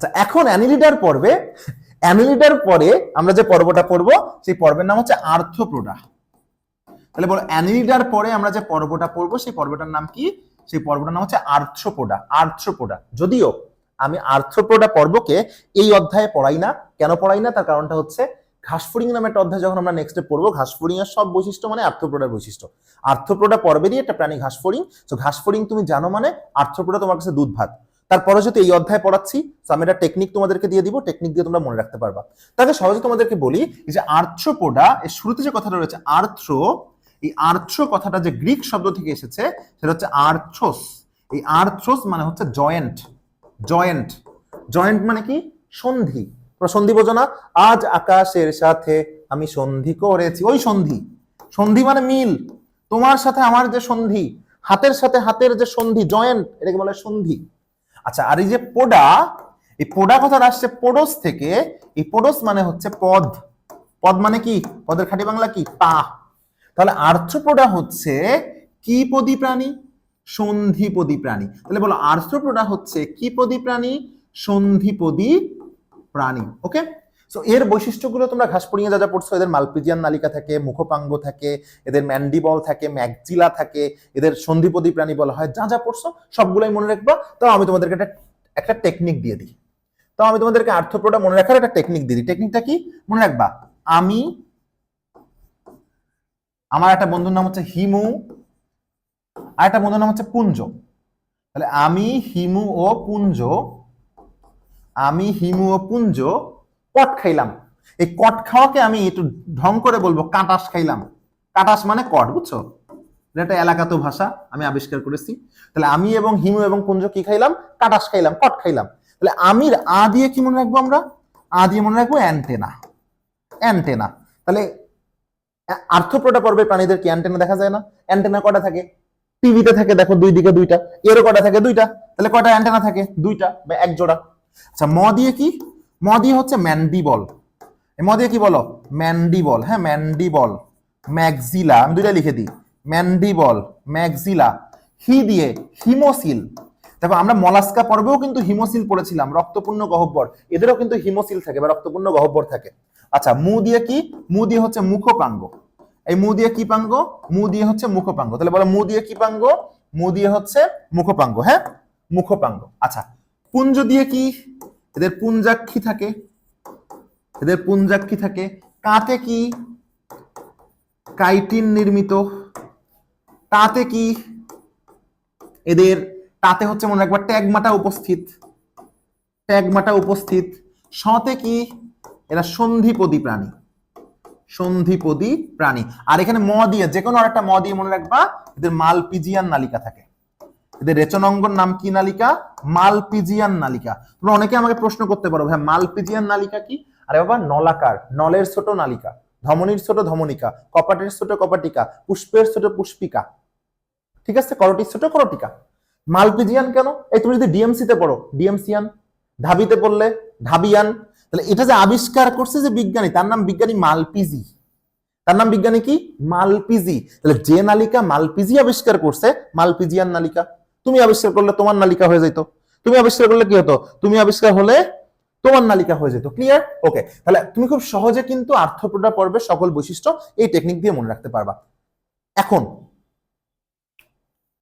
আচ্ছা এখন অ্যানিলিডার পর্বে, অ্যানিলিডার পরে আমরা যে পর্বটা পড়ব, সেই পর্বের নাম হচ্ছে আর্থ্রোপ্রোডা তাহলে বলো, অ্যানিলিডার পরে আমরা যে পর্বটা পড়ব, সেই পর্বটার নাম কি? সেই পর্বটার নাম হচ্ছে আর্থ্রোপোডা আর্থ্রোপোডা। যদিও আমি আর্থ্রোপোডা পর্বকে এই অধ্যায়ে পড়াই না, কেন পড়াই না? তার কারণটা হচ্ছে ঘাসফড়িং নামে একটা অধ্যায় যখন আমরা নেক্সটে পড়ব ঘাসফড়িং এর সব বৈশিষ্ট্য মানে আর্থ্রোপোডার বৈশিষ্ট্য। আর্থ্রোপোডা পর্বেরই একটা প্রাণী ঘাসফড়িং তো ঘাসফড়িং তুমি জানো মানে আর্থ্রোপোডা তোমার কাছে দুধ ভাত তারপরে যদি এই অধ্যায় পড়াচ্ছি আমি একটা টেকনিক তোমাদেরকে দিয়ে দিব টেকনিক দিয়ে তোমরা মনে রাখতে পারবা। তাকে সহজে তোমাদেরকে বলি যে আর্থ্রোপোডা, এর শুরুতে যে কথাটা রয়েছে, আর্থ্রো, এই আর্থ্রো কথাটা যে গ্রিক শব্দ থেকে এসেছে, সেটা হচ্ছে আর্থ্রোস। এই আর্থ্রোস মানে হচ্ছে জয়েন্ট। জয়েন্ট। জয়েন্ট মানে কি? সন্ধি। সন্ধি বোঝো না? আজ আকাশের সাথে আমি সন্ধি করেছি। ওই সন্ধি। সন্ধি মানে মিল। তোমার সাথে আমার যে সন্ধি, হাতের সাথে হাতের যে সন্ধি, জয়েন্ট, এটাকে বলে সন্ধি। আচ্ছা আর এই যে পোডা, এই পোডা কথাটা আসছে পোডোস থেকে, এই পোডোস মানে হচ্ছে পদ। পদ মানে কি? পদের খাঁটি বাংলা কি? পা। তাহলে আর্থ্রোপোডা হচ্ছে কি পদী প্রাণী? সন্ধিপদী প্রাণী। তাহলে বলো আর্থ্রোপোডা হচ্ছে কি পদী প্রাণী? সন্ধিপদী প্রাণী, ওকে? সো এর বৈশিষ্ট্যগুলো তোমরা ঘাস পড়িয়ে যা যা পড়ছো, এদের মালপিজিয়ান নালিকা থাকে, মুখপাঙ্গ থাকে, এদের ম্যান্ডিবল থাকে ম্যাকজিলা থাকে, এদের সন্ধিপদী প্রাণী বলা হয়, যা যা পড়ছো সবগুলোই মনে রাখবা। তো আমি তোমাদেরকে একটা একটা টেকনিক দিয়ে দিই। তো আমি তোমাদেরকে আর্থ্রোপোডা মনে রাখার একটা টেকনিক দিয়ে দিই। টেকনিকটা কি? মনে রাখবা, আমি, আমার একটা বন্ধুর নাম হচ্ছে হিমু, আর একটা বন্ধুর নাম হচ্ছে পুঞ্জ। তাহলে আমি, হিমু ও পুঞ্জ, আমি, হিমু ও পুঞ্জ কট খাইলাম। এই কট খাওয়াকে আমি একটু ঢং করে বলব, কাটাস খাইলাম। কাটাস মানে কট, বুঝছ? এটা এলাকাতো ভাষা, আমি আবিষ্কার করেছি। তাহলে আমি এবং হিমু এবং কুঞ্জ কি খাইলাম? কাটাস খাইলাম, কট খাইলাম। তাহলে আমির আ দিয়ে কি মনে রাখব আমরা? আ দিয়ে মনে রাখব অ্যান্টেনা। অ্যান্টেনা। তাহলে আর্থ্রোপ্রোটা পর্বের প্রাণীদের কি অ্যান্টেনা দেখা যায় না? অ্যান্টেনা কটা থাকে? টিভিতে থাকে, দেখো, দুই দিকে দুইটা। এরও কটা থাকে? দুইটা। তাহলে কটা অ্যান্টেনা থাকে? দুইটা বা এক জোড়া। আচ্ছা ম দিয়ে কি? ম দিয়ে হচ্ছে ম্যান্ডিবল। ম দিয়ে কি বলো? ম্যান্ডিবল হ্যাঁ ম্যান্ডিবল। ম্যাগজিলা, আমি দুইটা লিখে দিই। ম্যান্ডিবল, ম্যাগজিলা। হি দিয়ে হিমোসিল। দেখো, আমরা মলাস্কা পর্বেও কিন্তু হিমোসিল পড়েছিলাম, রক্তপূর্ণ গহব্বর এদেরও কিন্তু হিমোসিল থাকে বা রক্তপূর্ণ গহব্বর থাকে। আচ্ছা মু দিয়ে কি? মু দিয়ে হচ্ছে মুখপাঙ্গ। এই মু দিয়ে কি পাঙ্গ? মু দিয়ে হচ্ছে মুখপাঙ্গ। তাহলে বলো, মু দিয়ে কি পাঙ্গ? মু দিয়ে হচ্ছে মুখপাঙ্গ হ্যাঁ? মুখপাঙ্গ। আচ্ছা পুঞ্জ দিয়ে কি? এদের পুঞ্জাক্ষী থাকে। এদের পুঞ্জাক্ষী থাকে। কাতে কি? কাইটিন নির্মিত। তাতে কি? এদের তাতে হচ্ছে মনে রাখবা ট্যাগমাটা উপস্থিত। ট্যাগমাটা উপস্থিত। সতে কি? এরা সন্ধিপদী প্রাণী। সন্ধিপদী প্রাণী। আর এখানে ম দিয়ে যে কোনো আরেকটা ম দিয়ে মনে রাখবা, এদের মালপিজিয়ান নালিকা থাকে। এদের রেচনাঙ্গন নাম কি নালিকা? মালপিজিয়ান নালিকা। তোমরা অনেকে আমাকে প্রশ্ন করতে পারো ভাই মালপিজিয়ান নালিকা কি? আরে বাবা, নলাকার, নলের ছোট নালিকা, ধমনির ছোট ধমনিকা, কপাটের ছোট কপাটিকা, পুষ্পের ছোট পুষ্পিকা। ঠিক আছে, করটির ছোট করটিকা। মালপিজিয়ান কেন? এই তুমি যদি ডিএমসি তে পড়ো, ডিএমসিয়ান, ঢাবিতে পড়লে, ঢাবিয়ান, তাহলে এটা যে আবিষ্কার করছে যে বিজ্ঞানী, তার নাম বিজ্ঞানী মালপিজি। তার নাম বিজ্ঞানী কি? মালপিজি। তাহলে যে নালিকা মালপিজি আবিষ্কার করছে, মালপিজিয়ান নালিকা। তুমি আবিষ্কার করলে তোমার নালিকা হয়ে যেত তুমি আবিষ্কার করলে কি হতো? তুমি আবিষ্কার হলে তোমার নালিকা হয়ে যেত ক্লিয়ার ওকে তাহলে তুমি খুব সহজে কিন্তু আর্থপ্রোডা পর্বের সকল বৈশিষ্ট্য এই টেকনিক দিয়ে মনে রাখতে পারবা। এখন